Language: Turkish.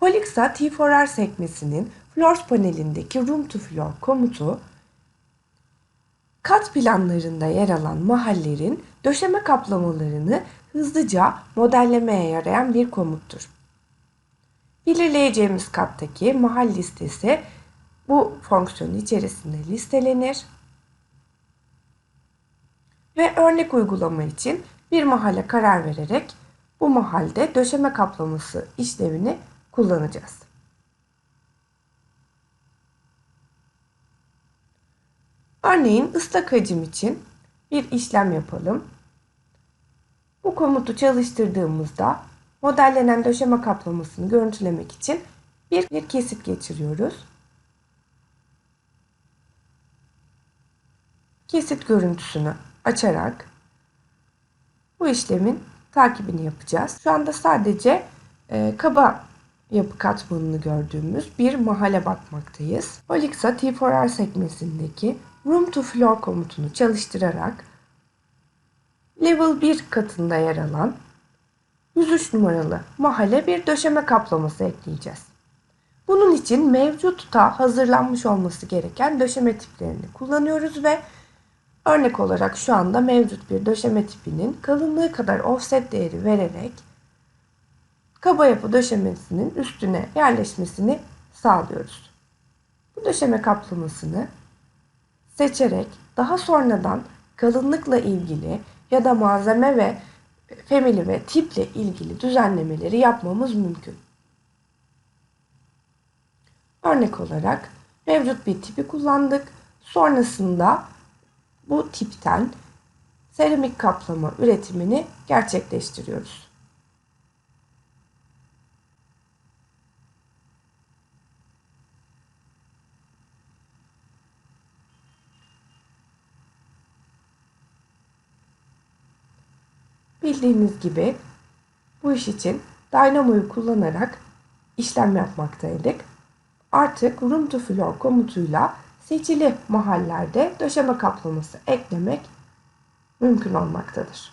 Holixa T4R sekmesinin Floors panelindeki Room to Floor komutu kat planlarında yer alan mahallerin döşeme kaplamalarını hızlıca modellemeye yarayan bir komuttur. Belirleyeceğimiz kattaki mahal listesi bu fonksiyon içerisinde listelenir ve örnek uygulama için bir mahalle karar vererek bu mahalde döşeme kaplaması işlevini kullanacağız. Örneğin ıslak hacim için bir işlem yapalım. Bu komutu çalıştırdığımızda modellenen döşeme kaplamasını görüntülemek için bir, bir kesit geçiriyoruz. Kesit görüntüsünü açarak bu işlemin takibini yapacağız. Şu anda sadece e, kaba yapı katmanını gördüğümüz bir mahalle bakmaktayız. Olixa T4R sekmesindeki Room to Floor komutunu çalıştırarak Level 1 katında yer alan 103 numaralı mahalle bir döşeme kaplaması ekleyeceğiz. Bunun için mevcutta hazırlanmış olması gereken döşeme tiplerini kullanıyoruz ve örnek olarak şu anda mevcut bir döşeme tipinin kalınlığı kadar offset değeri vererek kaba yapı döşemesinin üstüne yerleşmesini sağlıyoruz. Bu döşeme kaplamasını seçerek daha sonradan kalınlıkla ilgili ya da malzeme ve family ve tiple ilgili düzenlemeleri yapmamız mümkün. Örnek olarak mevcut bir tipi kullandık. Sonrasında bu tipten seramik kaplama üretimini gerçekleştiriyoruz. Bildiğiniz gibi bu iş için Dynamo'yu kullanarak işlem yapmaktaydık. Artık Room to Floor komutuyla seçili mahallerde döşeme kaplaması eklemek mümkün olmaktadır.